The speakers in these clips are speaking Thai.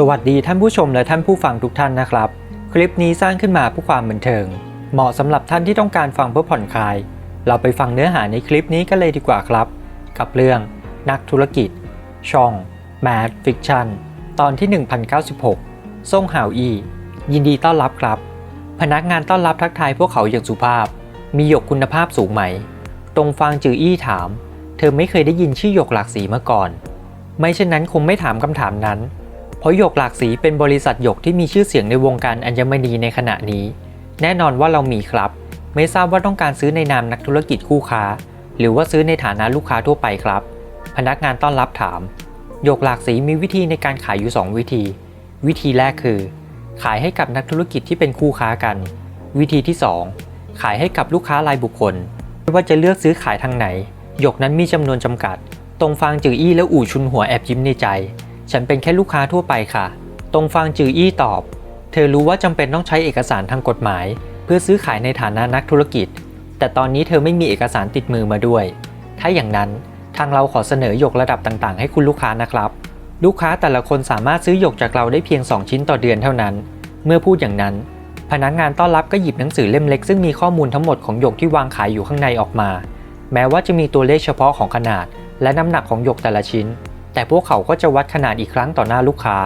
สวัสดีท่านผู้ชมและท่านผู้ฟังทุกท่านนะครับ คลิปนี้สร้างขึ้นมาเพื่อความบันเทิง เหมาะสำหรับท่านที่ต้องการฟังเพื่อผ่อนคลาย เราไปฟังเนื้อหาในคลิปนี้กันเลยดีกว่าครับ กับเรื่องนักธุรกิจ ช่อง Mad Fiction ตอนที่ 1096 ซ่งหาวอี ยินดีต้อนรับครับ พนักงานต้อนรับทักทายพวกเขาอย่างสุภาพ มีหยกคุณภาพสูงไหม ตรงฟางจืออี้ถาม เธอไม่เคยได้ยินชื่อหยกหลากสีมาก่อน ไม่เช่นนั้นคงไม่ถามคำถามนั้น ราะหยกหลากสีเป็นบริษัทหยกที่มีชื่อเสียงในวงการอัญมณีในขณะนี้ แน่นอนว่าเรามีครับ ไม่ทราบว่าต้องการซื้อในนามนักธุรกิจคู่ค้า หรือว่าซื้อในฐานะลูกค้าทั่วไปครับ พนักงานต้อนรับถามหยกหลากสีมีวิธีในการขายอยู่ 2 วิธี วิธีแรกคือ ขายให้กับนักธุรกิจที่เป็นคู่ค้ากัน วิธีที่ 2 ขายให้กับลูกค้ารายบุคคล ไม่ว่าจะเลือกซื้อขายทางไหนหยกนั้นมีจำนวนจำกัด ตรงฟางจืออี้และอู่ชุนหัวแอบยิ้มในใจ ฉันเป็นแค่ลูกค้าทั่วไปค่ะ ตรงฟางจืออี้ตอบ เธอรู้ว่าจำเป็นต้องใช้เอกสารทางกฎหมาย เพื่อซื้อขายในฐานะนักธุรกิจ แต่ตอนนี้เธอไม่มีเอกสารติดมือมาด้วย ถ้าอย่างนั้นทางเราขอเสนอหยกระดับต่างๆ ให้คุณลูกค้านะครับ ลูกค้าแต่ละคนสามารถซื้อหยกจากเราได้เพียง 2 ชิ้นต่อเดือนเท่านั้น เมื่อพูดอย่างนั้น พนักงานต้อนรับก็หยิบหนังสือเล่มเล็กซึ่งมีข้อมูลทั้งหมดของหยกที่วางขายอยู่ข้างในออกมา แม้ว่าจะมีตัวเลขเฉพาะของขนาด และน้ำหนักของหยกแต่ละชิ้น แต่พวกเขาก็จะวัดขนาดอีกครั้งต่อหน้าลูกค้า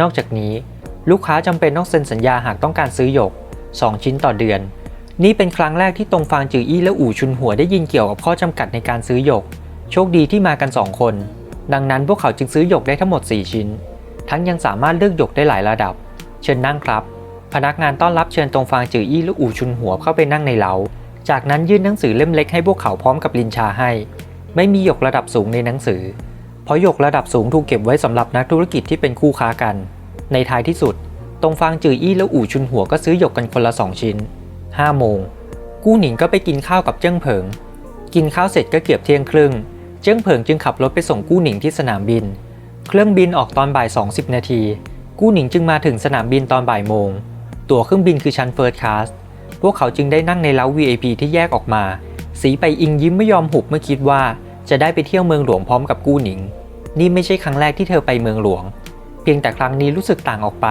นอกจากนี้ ลูกค้าจำเป็นต้องเซ็นสัญญาหากต้องการซื้อหยก 2 ชิ้นต่อเดือน นี่เป็นครั้งแรกที่ตรงฟางจืออี้และอู่ชุนหัวได้ยินเกี่ยวกับข้อจำกัดในการซื้อหยก โชคดีที่มากัน 2 คน ดังนั้นพวกเขาจึงซื้อหยกได้ทั้งหมด 4 ชิ้น ทั้งยังสามารถเลือกหยกได้หลายระดับ เชิญนั่งครับ พนักงานต้อนรับเชิญตรงฟางจืออี้และอู่ชุนหัวเข้าไปนั่งในเล้าจากนั้นยื่นหนังสือเล่มเล็กให้พวกเขาพร้อมกับลินชาให้ ไม่มีหยกระดับสูงในหนังสือ เพราะหยกระดับสูงถูกเก็บไว้สำหรับนักธุรกิจที่เป็นคู่ค้ากัน ในท้ายที่สุด ตรงฟางจืออี้และอู่ชุนหัวก็ซื้อหยกกันคนละ 2 ชิ้น5โมง กู้หนิงก็ไปกินข้าวกับเจิ้งเผิง กินข้าวเสร็จก็เกือบเที่ยงครึ่ง เจิ้งเผิงจึงขับรถไปส่งกู้หนิงที่สนามบิน เครื่องบินออกตอนบ่าย20นาที กู้หนิงจึงมาถึงสนามบินตอนบ่ายโมง ตั๋วเครื่องบินคือชั้นเฟิร์สคลาส พวกเขาจึงได้นั่งในเล้า VIP ที่แยกออกมา สีไปอิงยิ้มไม่ยอมหุบเมื่อคิดว่า จะได้ไปเที่ยวเมืองหลวงพร้อมกับกู้หนิง นี่ไม่ใช่ครั้งแรกที่เธอไปเมืองหลวง เพียงแต่ครั้งนี้รู้สึกต่างออกไป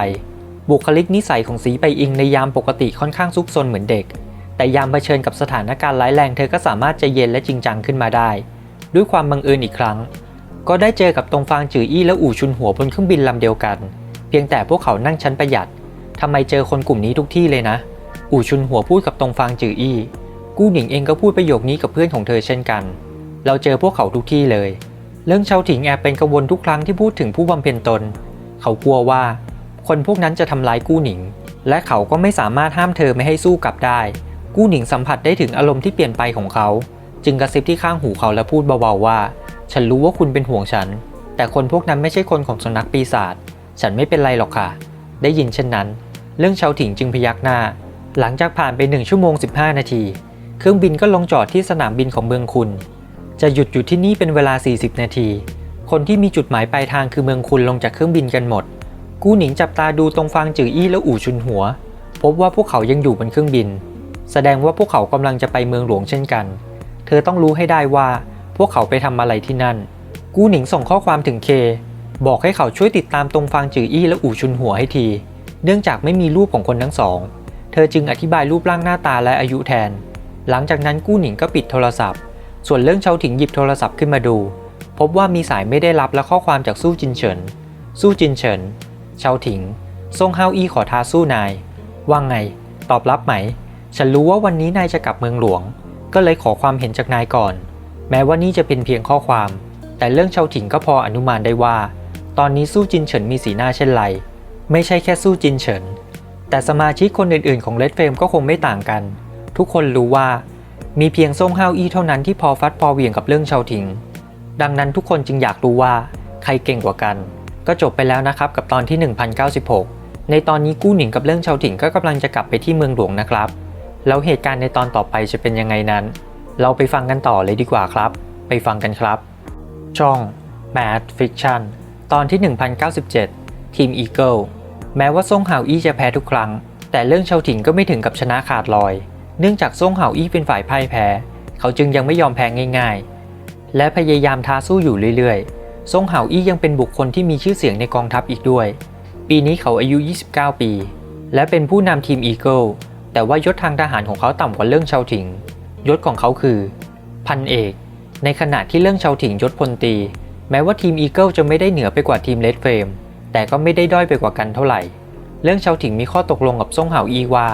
บุคลิกนิสัยของสีไปอิงในยามปกติค่อนข้างซุกซนเหมือนเด็ก แต่ยามเผชิญกับสถานการณ์ร้ายแรงเธอก็สามารถใจเย็นและจริงจังขึ้นมาได้ ด้วยความบังเอิญอีกครั้ง ก็ได้เจอกับตรงฟางจืออี้และอู่ชุนหัวบนเครื่องบินลำเดียวกัน เพียงแต่พวกเขานั่งชั้นประหยัดทำไมเจอคนกลุ่มนี้ทุกที่เลยนะ อู่ชุนหัวพูดกับตรงฟางจืออี้ กู้หนิงเองก็พูดประโยคนี้กับเพื่อนของเธอเช่นกัน เราเจอพวกเขาทุกที่เลย เรื่องเชาถิงแอบเป็นกังวลทุกครั้งที่พูดถึงผู้บำเพ็ญตน เขากลัวว่า คนพวกนั้นจะทำร้ายกู้หนิง และเขาก็ไม่สามารถห้ามเธอไม่ให้สู้กลับได้ กู้หนิงสัมผัสได้ถึงอารมณ์ที่เปลี่ยนไปของเขา จึงกระซิบที่ข้างหูเขาและพูดเบาๆว่า ฉันรู้ว่าคุณเป็นห่วงฉัน แต่คนพวกนั้นไม่ใช่คนของสุนัขปีศาจ ฉันไม่เป็นไรหรอกค่ะ ได้ยินเช่นนั้น เรื่องเชาถิงจึงพยักหน้า หลังจากผ่านไป1ชั่วโมง 15 นาที เครื่องบินก็ลงจอดที่สนามบินของเมืองคุณ จะหยุดอยู่ที่นี่เป็นเวลา 40 นาที คนที่มีจุดหมายปลายทางคือเมืองคุณลงจากเครื่องบินกันหมด กู้หนิงจับตาดูตรงฟางจืออี้และอู่ชุนหัว พบว่าพวกเขายังอยู่บนเครื่องบิน แสดงว่าพวกเขากำลังจะไปเมืองหลวงเช่นกัน เธอต้องรู้ให้ได้ว่า พวกเขาไปทำอะไรที่นั่น กู้หนิงส่งข้อความถึงเค บอกให้เขาช่วยติดตามตรงฟางจืออี้และอู่ชุนหัวให้ที เนื่องจากไม่มีรูปของคนทั้งสอง เธอจึงอธิบายรูปร่างหน้าตาและอายุแทน หลังจากนั้นกู้หนิงก็ปิดโทรศัพท์ ส่วนเรื่องเชาถิงหยิบโทรศัพท์ขึ้นมาดู พบว่ามีสายไม่ได้รับและข้อความจากสู้จินเฉิน สู้จินเฉิน เชาถิงซ่งเฮาอี้ขอท้าสู้นาย ว่างไง ตอบรับไหม ฉันรู้ว่าวันนี้นายจะกลับเมืองหลวง ก็เลยขอความเห็นจากนายก่อน แม้ว่านี่จะเป็นเพียงข้อความ แต่เรื่องเชาถิงก็พออนุมานได้ว่า ตอนนี้สู้จินเฉินมีสีหน้าเช่นไร ไม่ใช่แค่สู้จินเฉิน แต่สมาชิกคนอื่นๆ ของเลดเฟมก็คงไม่ต่างกัน ทุกคนรู้ว่า มีเพียงซ่งเฮาอี้เท่านั้นที่พอฟัดพอเหวี่ยงกับเรื่องชาวถิง ดังนั้นทุกคนจึงอยากรู้ว่าใครเก่งกว่ากัน ก็จบไปแล้วนะครับกับตอนที่ 1096 ในตอนนี้กู้หนิงกับเรื่องชาวถิ่งก็กำลังจะกลับไปที่เมืองหลวงนะครับ แล้วเหตุการณ์ในตอนต่อไปจะเป็นยังไงนั้น เราไปฟังกันต่อเลยดีกว่าครับ ไปฟังกันครับ ช่อง Mad Fiction ตอนที่ 1097 ทีม Eagle แม้ว่าซ่งหาวอี้จะแพ้ทุกครั้ง แต่เรื่องชาวถิ่งก็ไม่ถึงกับชนะขาดลอย เนื่องจากซ่งเหาอี้เป็นฝ่ายพ่ายแพ้ เขาจึงยังไม่ยอมแพ้ง่ายๆ และพยายามท้าสู้อยู่เรื่อยๆ ซ่งเหาอี้ยังเป็นบุคคลที่มีชื่อเสียงในกองทัพอีกด้วย ปีนี้เขาอายุ 29 ปี และเป็นผู้นำทีมอีเกิล แต่ว่ายศทางทหารของเขาต่ำกว่าเรื่องชาวถิง ยศของเขาคือ พันเอก ในขณะที่เรื่องชาวถิงยศพลตรีแม้ว่าทีมอีเกิลจะไม่ได้เหนือไปกว่าทีมเลดเฟรมแต่ก็ไม่ได้ด้อยไปกว่ากันเท่าไหร่ เรื่องชาวถิงมีข้อตกลงกับซ่งเหาอีว่า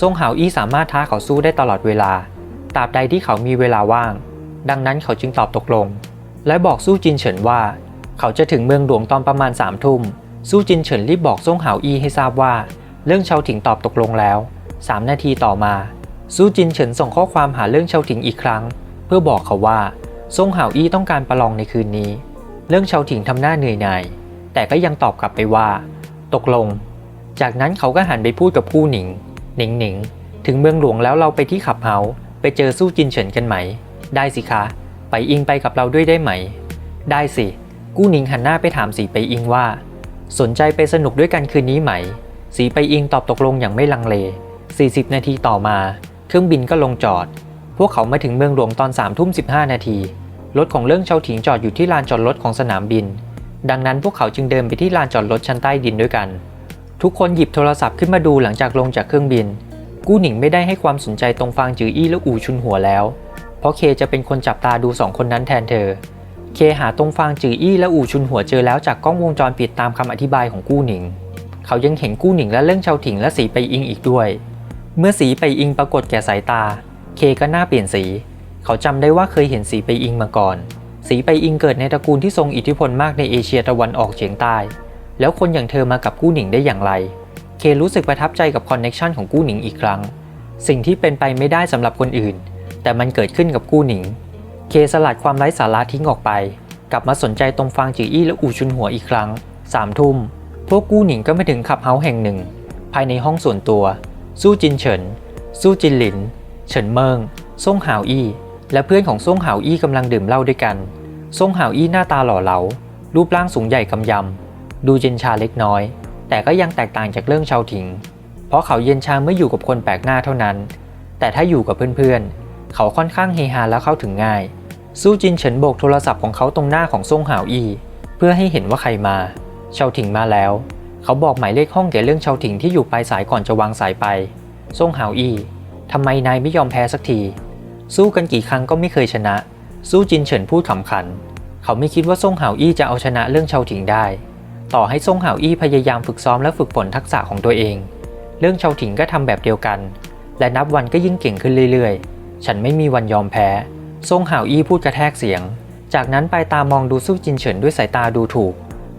ซ่งเหาอี้สามารถท้าเขาสู้ได้ตลอดเวลา ตราบใดที่เขามีเวลาว่าง ดังนั้นเขาจึงตอบตกลง และบอกสู้จินเฉินว่า เขาจะถึงเมืองหลวงตอนประมาณสามทุ่ม สู้จินเฉินรีบบอกซ่งเหาอี้ให้ทราบว่า เรื่องเชาถิงตอบตกลงแล้ว 3 นาทีต่อมา สู้จินเฉินส่งข้อความหาเรื่องเชาถิงอีกครั้ง เพื่อบอกเขาว่าซ่งเหาอี้ต้องการประลองในคืนนี้ เรื่องเชาถิงทำหน้าเหนื่อยหน่าย แต่ก็ยังตอบกลับไปว่า ตกลง จากนั้นเขาก็หันไปพูดกับกู้หนิง หนิงหนิงถึงเมืองหลวงแล้วเราไปที่ขับเฮาไปเจอสู้จินเฉินกันไหม ได้สิคะ ไปอิงไปกับเราด้วยได้ไหม ได้สิ กู้หนิงหันหน้าไปถามสีไปอิงว่า สนใจไปสนุกด้วยกันคืนนี้ไหม สีไปอิงตอบตกลงอย่างไม่ลังเล 40 นาทีต่อมา เครื่องบินก็ลงจอด พวกเขามาถึงเมืองหลวงตอน3ทุ่ม15 นาทีรถของเรื่องเชาถิงจอดอยู่ที่ลานจอดรถของสนามบิน ดังนั้นพวกเขาจึงเดินไปที่ลานจอดรถชั้นใต้ดินด้วยกัน ทุกคนหยิบโทรศัพท์ขึ้นมาดูหลังจากลงจากเครื่องบิน กู้หนิงไม่ได้ให้ความสนใจตรงฟางจืออี้และอู่ชุนหัวแล้ว เพราะเคจะเป็นคนจับตาดูสองคนนั้นแทนเธอ เคหาตรงฟางจืออี้และอู่ชุนหัวเจอแล้วจากกล้องวงจรปิดตามคำอธิบายของกู้หนิง เขายังเห็นกู้หนิงและเรื่องชาวถิงและสีไปอิงอีกด้วย เมื่อสีไปอิงปรากฏแก่สายตา เคก็หน้าเปลี่ยนสี เขาจำได้ว่าเคยเห็นสีไปอิงมาก่อน สีไปอิงเกิดในตระกูลที่ทรงอิทธิพลมากในเอเชียตะวันออกเฉียงใต้ แล้วคนอย่างเธอมากับกู้หนิงได้อย่างไร เครู้สึกประทับใจกับคอนเน็ชันของกู้หนิงอีกครั้ง สิ่งที่เป็นไปไม่ได้สำหรับคนอื่น แต่มันเกิดขึ้นกับกู้หนิง เคสลัดความไร้สาระทิ้งออกไป กลับมาสนใจตรงฟางจืออี้และอูชุนหัวอีกครั้งสามทุ่ม พวกกู้หนิงก็มาถึงขับเฮาส์แห่งหนึ่ง ภายในห้องส่วนตัว สู้จินเฉิน สู้จินหลิน เฉินเมิงซ่งหาวอี้และเพื่อนของซ่งหาวอี้กำลังดื่มเหล้าด้วยกันซ่งหาวอี้หน้าตาหล่อเหลา รูปร่างสูงใหญ่กำยำ ดูเย็นชาเล็กน้อย แต่ก็ยังแตกต่างจากเรื่องชาวถิง เพราะเขาเย็นชาเมื่ออยู่กับคนแปลกหน้าเท่านั้น แต่ถ้าอยู่กับเพื่อนๆ เขาค่อนข้างเฮฮาและเข้าถึงง่าย สู้จินเฉินโบกโทรศัพท์ของเขาตรงหน้าของซ่งหาวอี เพื่อให้เห็นว่าใครมา ชาวถิงมาแล้ว เขาบอกหมายเลขห้องแก่เรื่องชาวถิงที่อยู่ปลายสายก่อนจะวางสายไปซ่งหาวอีทำไมนายไม่ยอมแพ้สักที สู้กันกี่ครั้งก็ไม่เคยชนะ สู้จินเฉินพูดขำขัน เขาไม่คิดว่าซ่งหาวอี้จะเอาชนะเรื่องชาวถิงได้ ต่อให้ซ่งหาวอี้พยายามฝึกซ้อมและฝึกฝนทักษะของตัวเอง เรื่องชาวถิงก็ทำแบบเดียวกัน และนับวันก็ยิ่งเก่งขึ้นเรื่อยๆ ฉันไม่มีวันยอมแพ้ซ่งหาวอี้พูดกระแทกเสียง จากนั้นไปตามองดูสู้จินเฉินด้วยสายตาดูถูก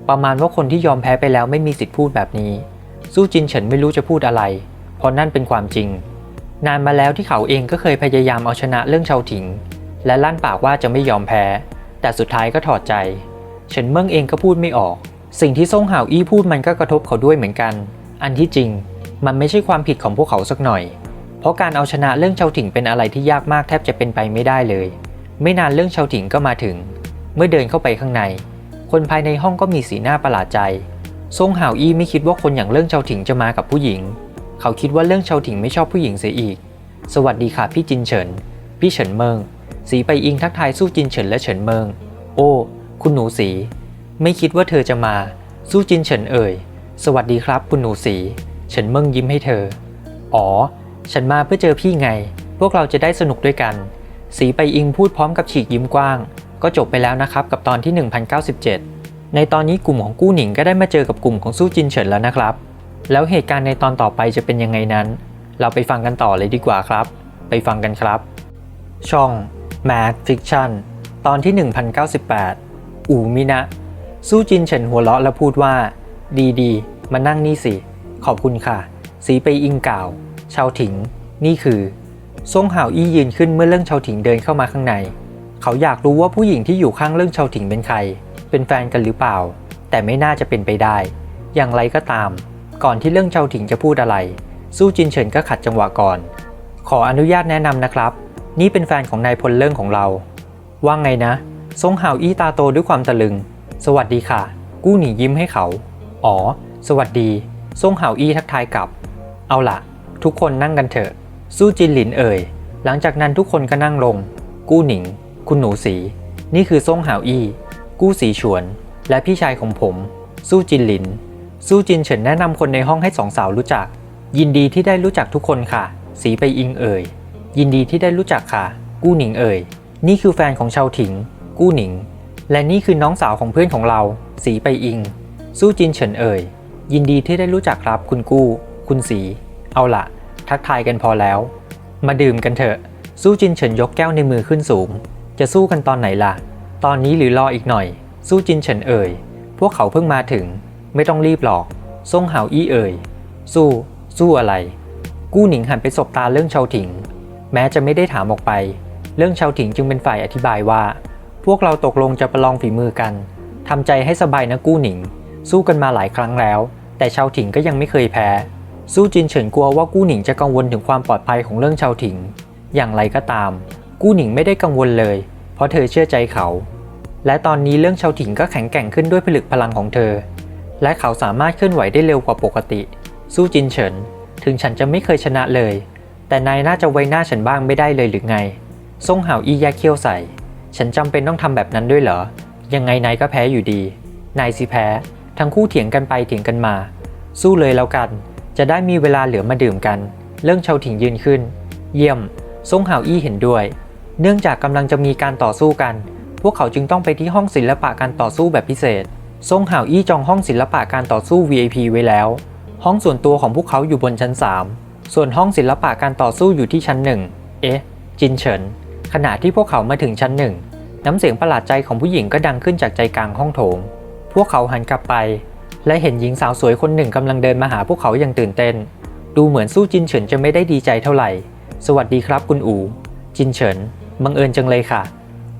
ประมาณว่าคนที่ยอมแพ้ไปแล้วไม่มีสิทธิ์พูดแบบนี้ สู้จินเฉินไม่รู้จะพูดอะไร เพราะนั่นเป็นความจริง นานมาแล้วที่เขาเองก็เคยพยายามเอาชนะเรื่องชาวถิง และลั่นปากว่าจะไม่ยอมแพ้ แต่สุดท้ายก็ถอดใจ เฉินเมิงเองก็พูดไม่ออก สิ่งที่ซ่งหาวอี้พูดมันก็กระทบเขาด้วยเหมือนกัน อันที่จริง มันไม่ใช่ความผิดของพวกเขาสักหน่อย เพราะการเอาชนะเรื่องชาวถิงเป็นอะไรที่ยากมากแทบจะเป็นไปไม่ได้เลย ไม่นานเรื่องชาวถิงก็มาถึง เมื่อเดินเข้าไปข้างใน คนภายในห้องก็มีสีหน้าประหลาดใจซ่งหาวอี้ไม่คิดว่าคนอย่างเรื่องชาวถิงจะมากับผู้หญิง เขาคิดว่าเรื่องชาวถิงไม่ชอบผู้หญิงเสียอีก สวัสดีค่ะพี่จินเฉิน พี่เฉินเมิง สีไปอิงทักทายสู้จินเฉินและเฉินเมิง โอ้ คุณหนูสี ไม่คิดว่าเธอจะมา สู้จินเฉินเอ่ย สวัสดีครับคุณหนูสีเฉินเมิ่งยิ้มให้เธอ อ๋อ ฉันมาเพื่อเจอพี่ไง พวกเราจะได้สนุกด้วยกัน สีไปอิงพูดพร้อมกับฉีกยิ้มกว้าง ก็จบไปแล้วนะครับกับตอนที่ 1097 ในตอนนี้กลุ่มของกู้หนิงก็ได้มาเจอกับกลุ่มของสู้จินเฉินแล้วนะครับ แล้วเหตุการณ์ในตอนต่อไปจะเป็นยังไงนั้น เราไปฟังกันต่อเลยดีกว่าครับ ไปฟังกันครับ ช่อง Mad Fiction ตอนที่ 1098 อูมินะ สู้จินเฉินหัวเราะและพูดว่า ดีดีๆมานั่งนี่สิ ขอบคุณค่ะ สีไปอิงกล่าว ชาวถิง นี่คือซ่งห่าวอี้ยืนขึ้นเมื่อเรื่องชาวถิงเดินเข้ามาข้างใน เขาอยากรู้ว่าผู้หญิงที่อยู่ข้างเรื่องชาวถิงเป็นใคร เป็นแฟนกันหรือเปล่า แต่ไม่น่าจะเป็นไปได้ อย่างไรก็ตาม ก่อนที่เรื่องชาวถิงจะพูดอะไรสู้จินเฉินก็ขัดจังหวะก่อน ขออนุญาตแนะนำนะครับ นี่เป็นแฟนของนายพลเรื่องของเรา ว่าไงนะซงห่าวอี้ตาโตด้วยความตะลึง สวัสดีค่ะ กู้หนียิ้มให้เขา อ๋อ สวัสดีซงเห่าอี้ทักทายกลับ เอาล่ะทุกคนนั่งกันเถอะ สู้จินหลินเอ่ย หลังจากนั้นทุกคนก็นั่งลง กู้หนิง คุณหนูสี นี่คือซ่งเห่าอี้ กู้สีฉวน และพี่ชายของผม สู้จินหลิน สู้จินเฉินแนะนำคนในห้องให้สองสาวรู้จัก ยินดีที่ได้รู้จักทุกคนค่ะ สีไปอิงเอ่ย ยินดีที่ได้รู้จักค่ะ กู้หนิงเอ่ย นี่คือแฟนของชาวถิง กู้หนิง และนี่คือน้องสาวของเพื่อนของเรา สีไปอิง สู้จินเฉินเอ่ย ยินดีที่ได้รู้จักครับคุณกู้ คุณสี เอาละทักทายกันพอแล้ว มาดื่มกันเถอะ สู้จินเฉินยกแก้วในมือขึ้นสูง จะสู้กันตอนไหนล่ะ ตอนนี้หรือรออีกหน่อย สู้จินเฉินเอ่ย พวกเขาเพิ่งมาถึง ไม่ต้องรีบหรอกซ่งเหาอี้เอ่ย สู้ สู้อะไร กู้หนิงหันไปสบตาเรื่องชาวถิง แม้จะไม่ได้ถามออกไป เรื่องชาวถิงจึงเป็นฝ่ายอธิบายว่า พวกเราตกลงจะประลองฝีมือกัน ทำใจให้สบายนะกู้หนิง สู้กันมาหลายครั้งแล้ว แต่ชาวถิงก็ยังไม่เคยแพ้ สู้จินเฉินกลัวว่ากู้หนิงจะกังวลถึงความปลอดภัยของเรื่องชาวถิง อย่างไรก็ตาม กู้หนิงไม่ได้กังวลเลย เพราะเธอเชื่อใจเขา และตอนนี้เรื่องชาวถิงก็แข็งแกร่งขึ้นด้วยผลึกพลังของเธอ และเขาสามารถเคลื่อนไหวได้เร็วกว่าปกติ สู้จินเฉิน ถึงฉันจะไม่เคยชนะเลย แต่นายน่าจะไว้หน้าฉันบ้างไม่ได้เลยหรือไง ซ่งเห่าอียกเขี้ยวใส่ ฉันจำเป็นต้องทำแบบนั้นด้วยเหรอ ยังไงนายก็แพ้อยู่ดี นายสิแพ้ ทั้งคู่เถียงกันไปเถียงกันมา สู้เลยแล้วกัน จะได้มีเวลาเหลือมาดื่มกัน เรื่องเชาถิงยืนขึ้น เยี่ยมซ่งเหาอี้เห็นด้วย เนื่องจากกำลังจะมีการต่อสู้กัน พวกเขาจึงต้องไปที่ห้องศิลปะการต่อสู้แบบพิเศษซ่งเหาอี้จองห้องศิลปะการต่อสู้ VIP ไว้แล้ว ห้องส่วนตัวของพวกเขาอยู่บนชั้น 3 ส่วนห้องศิลปะการต่อสู้อยู่ที่ชั้น 1 เอ๊ะ จินเฉิน ขณะที่พวกเขามาถึงชั้นหนึ่ง น้ำเสียงประหลาดใจของผู้หญิงก็ดังขึ้นจากใจกลางห้องโถง พวกเขาหันกลับไป และเห็นหญิงสาวสวยคนหนึ่งกำลังเดินมาหาพวกเขาอย่างตื่นเต้น ดูเหมือนสู้จินเฉินจะไม่ได้ดีใจเท่าไหร่ สวัสดีครับคุณอูจินเฉิน บังเอิญจังเลยค่ะ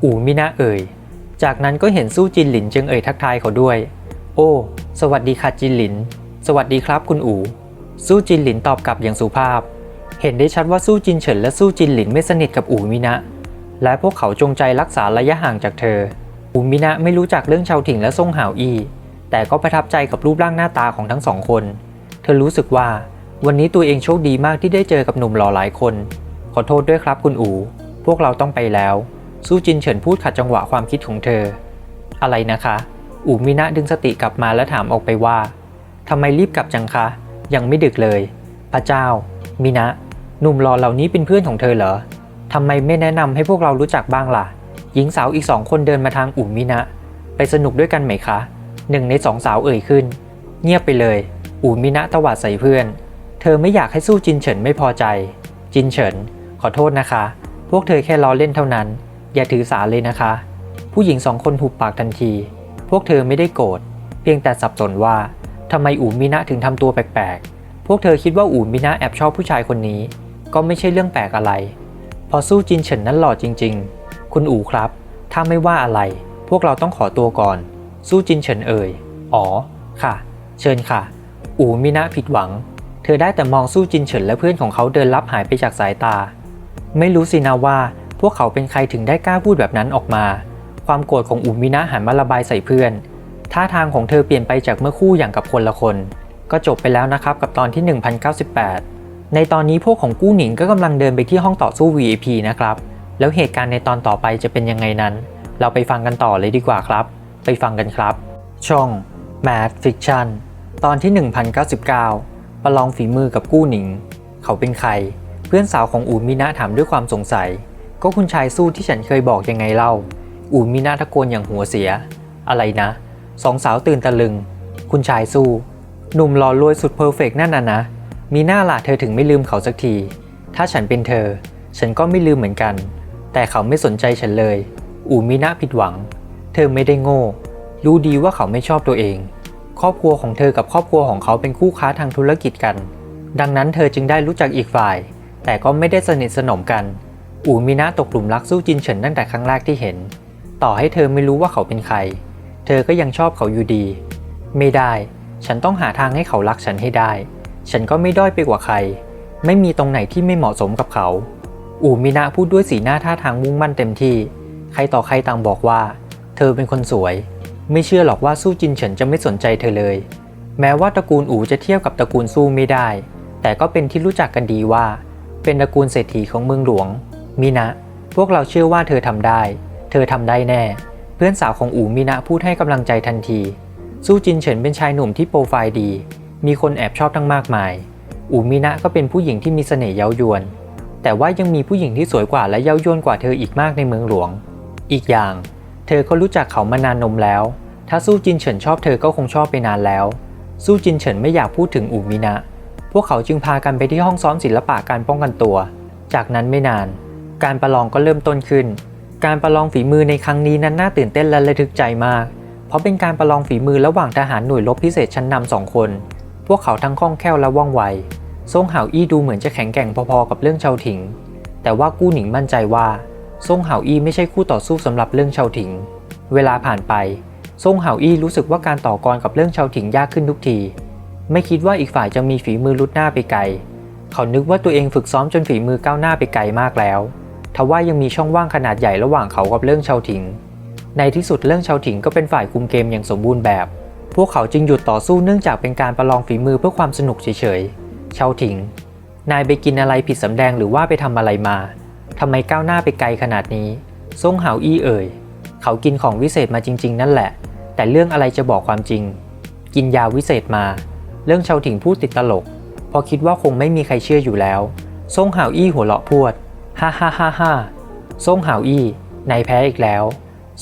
อูมินะเอ่ย จากนั้นก็เห็นสู้จินหลินจึงเอ่ยทักทายเขาด้วย โอ้ สวัสดีค่ะจินหลิน สวัสดีครับคุณอูสู้จินหลินตอบกลับอย่างสุภาพ เห็นได้ชัดว่าสู้จินเฉินและสู้จินหลินไม่สนิทกับอูมินะ และพวกเขาจงใจรักษาระยะห่างจากเธออูมินะไม่รู้จักเรื่องชาวถิ่งและซ่งหาวอี แต่ก็ประทับใจกับรูปร่างหน้าตาของทั้งสองคน เธอรู้สึกว่าวันนี้ตัวเองโชคดีมากที่ได้เจอกับหนุ่มหล่อหลายคน ขอโทษด้วยครับคุณอูพวกเราต้องไปแล้ว สู้จินเฉินพูดขัดจังหวะความคิดของเธอ อะไรนะคะ อูมินะดึงสติกลับมาและถามออกไปว่าทำไมรีบกลับจังคะ ยังไม่ดึกเลย พระเจ้า มินะ หนุ่มหล่อเหล่านี้เป็นเพื่อนของเธอเหรอ ทำไมไม่แนะนำให้พวกเรารู้จักบ้างล่ะ หญิงสาวอีกสองคนเดินมาทางอุมมินะ ไปสนุกด้วยกันไหมคะ หนึ่งในสองสาวเอ่ยขึ้น เงียบไปเลย อุ่มมินะตวาดใส่เพื่อน เธอไม่อยากให้สู้จินเฉินไม่พอใจ จินเฉิน ขอโทษนะคะ พวกเธอแค่ล้อเล่นเท่านั้น อย่าถือสาเลยนะคะ ผู้หญิงสองคนหุบปากทันที พวกเธอไม่ได้โกรธ เพียงแต่สับสนว่าทำไมอูมินะถึงทำตัวแปลกๆ พวกเธอคิดว่าอูมินะแอบชอบผู้ชายคนนี้ ก็ไม่ใช่เรื่องแปลกอะไร พอสู้จินเฉินนั้นหล่อจริง ๆ คุณอู๋ครับ ถ้าไม่ว่าอะไร พวกเราต้องขอตัวก่อน สู้จินเฉินเอ่ย อ๋อ ค่ะ เชิญค่ะ อู๋มินะผิดหวัง เธอได้แต่มองสู้จินเฉินและเพื่อนของเขาเดินลับหายไปจากสายตา ไม่รู้สินะว่าพวกเขาเป็นใครถึงได้กล้าพูดแบบนั้นออกมา ความโกรธของอู๋มินะหันมาระบายใส่เพื่อน ท่าทางของเธอเปลี่ยนไปจากเมื่อคู่อย่างกับคนละคน ก็จบไปแล้วนะครับกับตอนที่ 1098 ในตอนนี้พวกของกู้หนิงก็กำลังเดินไปที่ห้องต่อสู้ VIP นะครับ แล้วเหตุการณ์ในตอนต่อไปจะเป็นยังไงนั้น เราไปฟังกันต่อเลยดีกว่าครับ ไปฟังกันครับ ช่อง Mad Fiction ตอนที่ 1099 ประลองฝีมือกับกู้หนิง เขาเป็นใคร เพื่อนสาวของอูมินะถามด้วยความสงสัย ก็คุณชายสู้ที่ฉันเคยบอกยังไงเล่า อูมินะตะโกนอย่างหัวเสีย อะไรนะ สองสาวตื่นตะลึง คุณชายสู้ หนุ่มหล่อรวยสุดเพอร์เฟกนั่นน่ะนะ มีหน้าล่ะเธอถึงไม่ลืมเขาสักที ถ้าฉันเป็นเธอ ฉันก็ไม่ลืมเหมือนกัน แต่เขาไม่สนใจฉันเลย อูมินะผิดหวัง เธอไม่ได้โง่ รู้ดีว่าเขาไม่ชอบตัวเอง ครอบครัวของเธอกับครอบครัวของเขาเป็นคู่ค้าทางธุรกิจกัน ดังนั้นเธอจึงได้รู้จักอีกฝ่าย แต่ก็ไม่ได้สนิทสนมกัน อูมินะตกหลุมรักสู้จินเฉินตั้งแต่ครั้งแรกที่เห็น ต่อให้เธอไม่รู้ว่าเขาเป็นใคร เธอก็ยังชอบเขาอยู่ดี ไม่ได้ ฉันต้องหาทางให้เขารักฉันให้ได้ ฉันก็ไม่ด้อยไปกว่าใคร ไม่มีตรงไหนที่ไม่เหมาะสมกับเขา อูมินะพูดด้วยสีหน้าท่าทางมุ่งมั่นเต็มที่ ใครต่อใครต่างบอกว่า เธอเป็นคนสวย ไม่เชื่อหรอกว่าสู้จินเฉินจะไม่สนใจเธอเลย แม้ว่าตระกูลอูจะเทียบกับตระกูลสู้ไม่ได้ แต่ก็เป็นที่รู้จักกันดีว่า เป็นตระกูลเศรษฐีของเมืองหลวง มินะ พวกเราเชื่อว่าเธอทำได้ เธอทำได้แน่ เพื่อนสาวของอูมินะพูดให้กำลังใจทันทีสู้จินเฉินเป็นชายหนุ่มที่โปรไฟล์ดี มีคนแอบชอบทั้งมากมาย อูมินะก็เป็นผู้หญิงที่มีเสน่ห์เย้ายวน แต่ว่ายังมีผู้หญิงที่สวยกว่าและเย้ายวนกว่าเธออีกมากในเมืองหลวง อีกอย่าง เธอก็รู้จักเขามานานนมแล้ว ถ้าสู้จินเฉินชอบเธอก็คงชอบไปนานแล้ว สู้จินเฉินไม่อยากพูดถึงอูมินะ พวกเขาจึงพากันไปที่ห้องซ้อมศิลปะการป้องกันตัว จากนั้นไม่นาน การประลองก็เริ่มต้นขึ้น การประลองฝีมือในครั้งนี้นั้นน่าตื่นเต้นและระทึกใจมาก เพราะเป็นการประลองฝีมือระหว่างทหารหน่วยรบพิเศษชั้นนำสองคน พวกเขาทั้งคล่องแคล่วและว่องไวซ่งเหาอี้ดูเหมือนจะแข็งแกร่งพอๆกับเรื่องเชาถิง แต่ว่ากู้หนิงมั่นใจว่าซ่งเหาอี้ไม่ใช่คู่ต่อสู้สำหรับเรื่องเชาถิง เวลาผ่านไปซ่งเหาอี้รู้สึกว่าการต่อกรกับเรื่องเชาถิงยากขึ้นทุกที ไม่คิดว่าอีกฝ่ายจะมีฝีมือลุดหน้าไปไกล เขานึกว่าตัวเองฝึกซ้อมจนฝีมือก้าวหน้าไปไกลมากแล้ว ทว่ายังมีช่องว่างขนาดใหญ่ระหว่างเขากับเรื่องเชาถิง ในที่สุดเรื่องเชาถิงก็เป็นฝ่ายคุมเกมอย่างสมบูรณ์แบบ พวกเขาจึงหยุดต่อสู้เนื่องจากเป็นการประลองฝีมือเพื่อความสนุกเฉยๆ เชาถิง นายไปกินอะไรผิดสำแดงหรือว่าไปทำอะไรมา ทำไมก้าวหน้าไปไกลขนาดนี้ ซ่งเหาอี้เอ่ย เขากินของวิเศษมาจริง ๆ นั่นแหละ แต่เรื่องอะไรจะบอกความจริง กินยาวิเศษมา เรื่องเชาถิงพูดติดตลกพราะคิดว่าคงไม่มีใครเชื่ออยู่แล้ว ซ่งเหาอี้หัวเราะพวด ฮ่าฮ่าฮ่าฮ่าซ่งเหาอี้ นายแพ้อีกแล้ว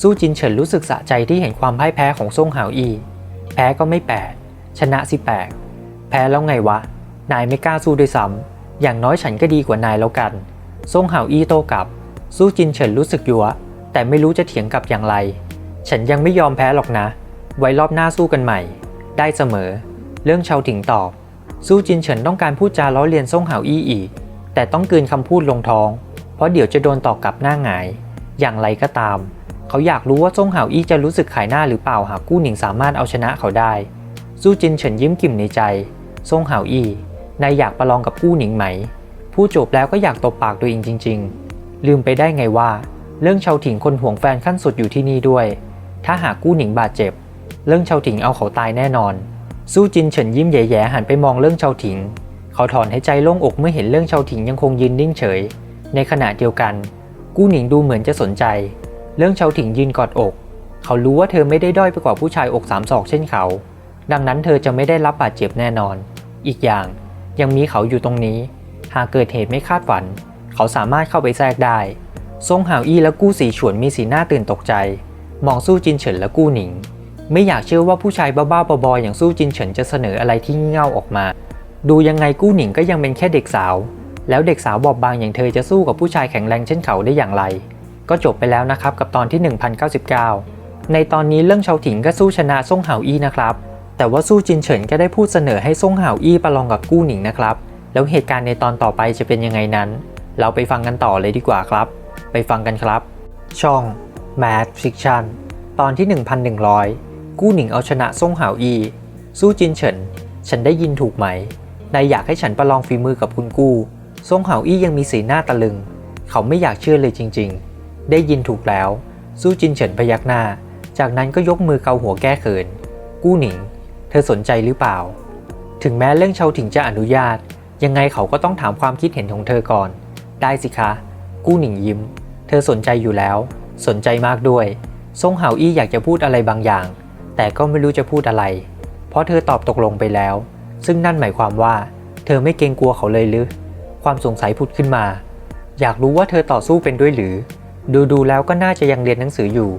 สู้จินเฉินรู้สึกสะใจที่เห็นความพ่ายแพ้ของซ่งเหาอี้ แพ้ก็ไม่แปลกชนะสิแปลกแพ้แล้วไงวะ นายไม่กล้าสู้ด้วยซ้ำอย่างน้อยฉันก็ดีกว่านายแล้วกันซ่งเห่าอี้โต้กลับ สู้จินเฉินรู้สึกยัวแต่ไม่รู้จะเถียงกลับอย่างไร ฉันยังไม่ยอมแพ้หรอกนะ ไว้รอบหน้าสู้กันใหม่ ได้เสมอ เรื่องชาวถิงตอบ สู้จินเฉินต้องการพูดจาล้อเลียนซ่งเห่าอี้อีก แต่ต้องกืนคำพูดลงท้อง เพราะเดี๋ยวจะโดนตอบกลับหน้าหงาย อย่างไรก็ตาม เขาอยากรู้ว่าซ่งเหาอี้จะรู้สึกขายหน้าหรือเปล่าหากกู้หนิงสามารถเอาชนะเขาได้สู้จินเฉินยิ้มกิ่มในใจซ่งเหาอี้นายอยากประลองกับกู้หนิงไหมพูดจบแล้วก็อยากตบปากตัวเองจริง ๆ ลืมไปได้ไงว่า เรื่องชาวถิงคนห่วงแฟนขั้นสุดอยู่ที่นี่ด้วย ถ้าหากกู้หนิงบาดเจ็บ เรื่องชาวถิงเอาเขาตายแน่นอนสู้จินเฉินยิ้มแย่ๆหันไปมองเรื่องชาวถิง เขาถอนหายใจโล่งอกเมื่อเห็นเรื่องชาวถิงยังคงยืนนิ่งเฉย ในขณะเดียวกัน กู้หนิงดูเหมือนจะสนใจ เรื่องเชาถิงยืนกอดอก เขารู้ว่าเธอไม่ได้ด้อยไปกว่าผู้ชายอกสามศอกเช่นเขา ดังนั้นเธอจะไม่ได้รับบาดเจ็บแน่นอน อีกอย่างยังมีเขาอยู่ตรงนี้ หากเกิดเหตุไม่คาดฝัน เขาสามารถเข้าไปแทรกได้ซงหาวอี้และกู้สีฉวนมีสีหน้าตื่นตกใจ มองสู้จินเฉินและกู้หนิง ไม่อยากเชื่อว่าผู้ชายบ้าๆบอๆอย่างสู้จินเฉินจะเสนออะไรที่งี่เง่าออกมา ดูยังไงกู้หนิงก็ยังเป็นแค่เด็กสาว แล้วเด็กสาวบอบบางอย่างเธอจะสู้กับผู้ชายแข็งแรงเช่นเขาได้อย่างไร ก็จบไปแล้วนะครับกับตอนที่ 1099 ในตอนนี้เรื่องเฉาถิงก็สู้ชนะซ่งเหาอี้นะครับ แต่ว่าสู้จินเฉินก็ได้พูดเสนอให้ซ่งเหาอี้ประลองกับกู้หนิงนะครับ แล้วเหตุการณ์ในตอนต่อไปจะเป็นยังไงนั้น เราไปฟังกันต่อเลยดีกว่าครับ ไปฟังกันครับ ช่อง Mad Fiction ตอนที่ 1100 กู้หนิงเอาชนะซ่งเหาอี้สู้จินเฉิน ฉันได้ยินถูกไหมนายอยากให้ฉันประลองฝีมือกับคุณกู้ซ่งเหาอี้ยังมีสีหน้าตะลึง เขาไม่อยากเชื่อเลยจริง ๆ ได้ยินถูกแล้ว สู้จินเฉินพยักหน้า จากนั้นก็ยกมือเกาหัวแก้เขิน กู้หนิง เธอสนใจหรือเปล่า ถึงแม้เรื่องเชาถิงจะอนุญาต ยังไงเขาก็ต้องถามความคิดเห็นของเธอก่อน ได้สิคะ กู้หนิงยิ้ม เธอสนใจอยู่แล้ว สนใจมากด้วยซ่งเหาอี้อยากจะพูดอะไรบางอย่าง แต่ก็ไม่รู้จะพูดอะไร เพราะเธอตอบตกลงไปแล้ว ซึ่งนั่นหมายความว่า เธอไม่เกรงกลัวเขาเลยหรือ ความสงสัยผุดขึ้นมา อยากรู้ว่าเธอต่อสู้เป็นด้วยหรือ ดูดูๆแล้วก็น่าจะยังเรียนหนังสืออยู่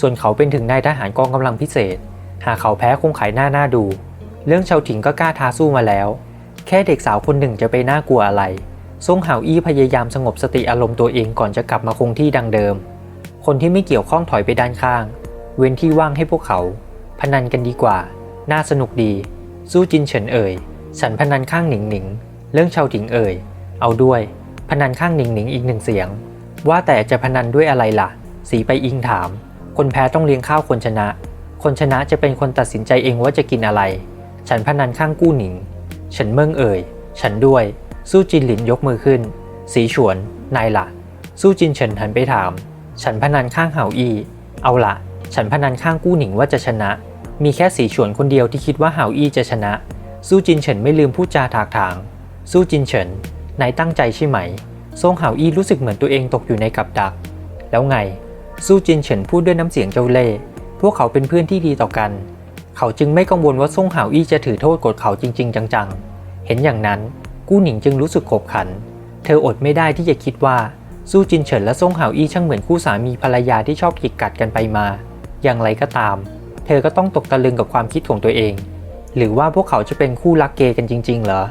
ส่วนเขาเป็นถึงนายทหารกองกำลังพิเศษ หากเขาแพ้คงขายหน้าหน้าดู เรื่องชาวถิงก็กล้าท้าสู้มาแล้ว แค่เด็กสาวคนหนึ่งจะไปน่ากลัวอะไรซ่งเหาอี้พยายามสงบสติอารมณ์ตัวเองก่อนจะกลับมาคงที่ดังเดิม คนที่ไม่เกี่ยวข้องถอยไปด้านข้าง เว้นที่ว่างให้พวกเขา พนันกันดีกว่า น่าสนุกดี สู้จินเฉินเอ่ย ฉันพนันข้างหนิงหนิง เรื่องชาวถิงเอ่ย เอาด้วย พนันข้างหนิงหนิงอีกหนึ่งเสียง ว่าแต่จะพนันด้วยอะไรล่ะ สีไปอิงถาม คนแพ้ต้องเลี้ยงข้าวคนชนะ คนชนะจะเป็นคนตัดสินใจเองว่าจะกินอะไร ฉันพนันข้างกู้หนิง ฉันเมิงเอ่ย ฉันด้วย สู้จินหลินยกมือขึ้น สีฉวน นายละสู้จินเฉินหันไปถาม ฉันพนันข้างเหาอี เอาละ ฉันพนันข้างกู้หนิงว่าจะชนะ มีแค่สีฉวนคนเดียวที่คิดว่าเหาอี้จะชนะ สู้จินเฉินไม่ลืมพูดจาถากถาง สู้จินเฉิน นายตั้งใจใช่ไหม ซ่งเหาอี้รู้สึกเหมือนตัวเองตกอยู่ในกับดัก แล้วไงสู้จินเฉินพูดด้วยน้ำเสียงเจ้าเล่ห์พวกเขาเป็นเพื่อนที่ดีต่อกัน เขาจึงไม่กังวลว่าซ่งหาอี้จะถือโทษกดเขาจริง ๆ จังๆ เห็นอย่างนั้นกู้หนิงจึงรู้สึกขบขัน เธออดไม่ได้ที่จะคิดว่าสู้จินเฉินและซ่งหาอี้ช่างเหมือนคู่สามีภรรยาที่ชอบกิกกัดกันไปมา อย่างไรก็ตาม เธอก็ต้องตกตะลึงกับความคิดของตัวเอง หรือว่าพวกเขาจะเป็นคู่รักเกย์กันจริง ๆ เหรอ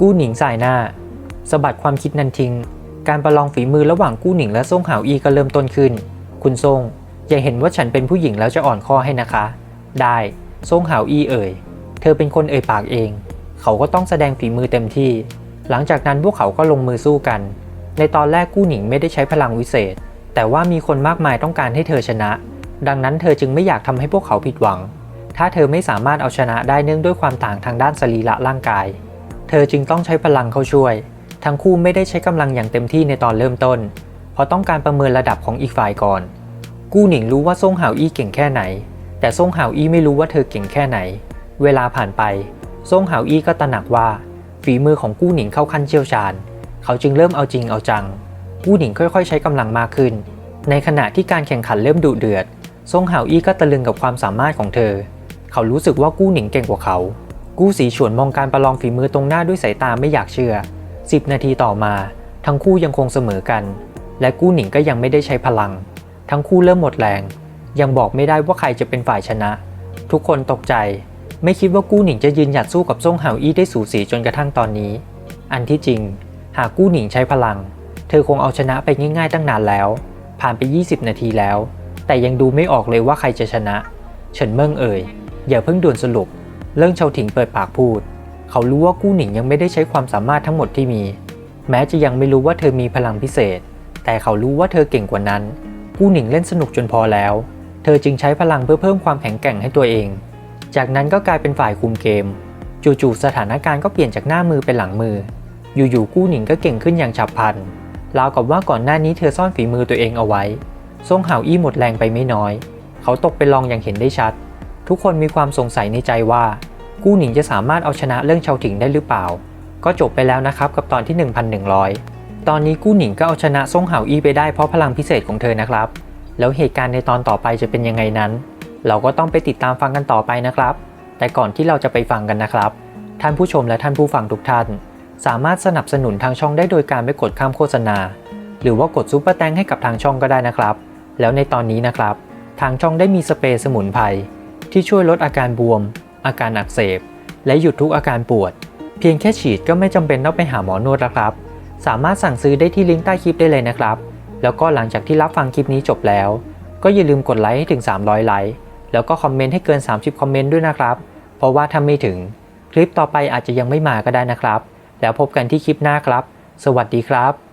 กู้หนิงสายหน้าสะบัดความคิดนั้นทิ้ง การประลองฝีมือระหว่างกู้หนิงและซ่งหาวอี้ก็เริ่มต้นขึ้น คุณซ่งอย่าเห็นว่าฉันเป็นผู้หญิงแล้วจะอ่อนข้อให้นะคะ ได้ซ่งหาวอี้เอ่ย เธอเป็นคนเอ่ยปากเอง เขาก็ต้องแสดงฝีมือเต็มที่ หลังจากนั้นพวกเขาก็ลงมือสู้กัน ในตอนแรกกู้หนิงไม่ได้ใช้พลังวิเศษ แต่ว่ามีคนมากมายต้องการให้เธอชนะ ดังนั้นเธอจึงไม่อยากทำให้พวกเขาผิดหวัง ถ้าเธอไม่สามารถเอาชนะได้เนื่องด้วยความต่างทางด้านสรีระร่างกาย เธอจึงต้องใช้พลังเข้าช่วย ทั้งคู่ไม่ได้ใช้กำลังอย่างเต็มที่ในตอนเริ่มต้น เพราะต้องการประเมินระดับของอีกฝ่ายก่อน กู้หนิงรู้ว่าซ่งหาวอี้เก่งแค่ไหน แต่ซ่งหาวอี้ไม่รู้ว่าเธอเก่งแค่ไหน เวลาผ่านไปซ่งหาวอี้ก็ตระหนักว่า ฝีมือของกู้หนิงเข้าขั้นเชี่ยวชาญ เขาจึงเริ่มเอาจริงเอาจัง กู้หนิงค่อยๆ ใช้กำลังมากขึ้น ในขณะที่การแข่งขันเริ่มดุเดือดซ่งหาวอี้ก็ตะลึงกับความสามารถของเธอ เขารู้สึกว่ากู้หนิงเก่งกว่าเขา กู้สีฉวนมองการประลองฝีมือตรงหน้าด้วยสายตาไม่อยากเชื่อ 10 นาทีต่อมา ทั้งคู่ยังคงเสมอกัน และกู้หนิงก็ยังไม่ได้ใช้พลัง ทั้งคู่เริ่มหมดแรง ยังบอกไม่ได้ว่าใครจะเป็นฝ่ายชนะ ทุกคนตกใจ ไม่คิดว่ากู้หนิงจะยืนหยัดสู้กับซ่งเหาอี้ได้สูสีจนกระทั่งตอนนี้ อันที่จริง หากกู้หนิงใช้พลัง เธอคงเอาชนะไปง่ายๆตั้งนานแล้ว ผ่านไป 20 นาทีแล้ว แต่ยังดูไม่ออกเลยว่าใครจะชนะ เฉินเมิงเอ่ยอย่าเพิ่งด่วนสรุป เรื่องเฉาถิงเปิดปากพูด เขารู้ว่ากู้หนิงยังไม่ได้ใช้ความสามารถทั้งหมดที่มี แม้จะยังไม่รู้ว่าเธอมีพลังพิเศษ แต่เขารู้ว่าเธอเก่งกว่านั้น กู้หนิงเล่นสนุกจนพอแล้ว เธอจึงใช้พลังเพื่อเพิ่มความแข็งแกร่งให้ตัวเอง จากนั้นก็กลายเป็นฝ่ายคุมเกม จู่ๆสถานการณ์ก็เปลี่ยนจากหน้ามือเป็นหลังมือ อยู่ๆกู้หนิงก็เก่งขึ้นอย่างฉับพลันราวกับว่าก่อนหน้านี้เธอซ่อนฝีมือตัวเองเอาไว้ซ่งหาวอี้หมดแรงไปไม่น้อย เขาตกเป็นรองอย่างเห็นได้ชัด ทุกคนมีความสงสัยในใจว่า กู้หนิงจะสามารถเอาชนะเรื่องชาวถิงได้หรือเปล่า ก็จบไปแล้วนะครับกับตอนที่ 1100 ตอนนี้กู้หนิงก็เอาชนะซ่งหาอี้ไปได้เพราะพลังพิเศษของเธอนะครับ แล้วเหตุการณ์ในตอนต่อไปจะเป็นยังไงนั้น เราก็ต้องไปติดตามฟังกันต่อไปนะครับ แต่ก่อนที่เราจะไปฟังกันนะครับ ท่านผู้ชมและท่านผู้ฟังทุกท่าน สามารถสนับสนุนทางช่องได้โดยการไม่กดข้ามโฆษณา หรือว่ากดซุปเปอร์แตงให้กับทางช่องก็ได้นะครับ แล้วในตอนนี้นะครับ ทางช่องได้มีสเปรย์สมุนไพรที่ช่วยลดอาการบวม อาการอักเสบ และหยุดทุกอาการปวด เพียงแค่ฉีดก็ไม่จำเป็นต้องไปหาหมอนวดแล้วครับ สามารถสั่งซื้อได้ที่ลิงก์ใต้คลิปได้เลยนะครับ แล้วก็หลังจากที่รับฟังคลิปนี้จบแล้ว ก็อย่าลืมกดไลค์ให้ถึง 300 ไลค์ แล้วก็คอมเมนต์ให้เกิน 30 คอมเมนต์ด้วยนะครับ เพราะว่าถ้าไม่ถึง คลิปต่อไปอาจจะยังไม่มาก็ได้นะครับ แล้วพบกันที่คลิปหน้าครับ สวัสดีครับ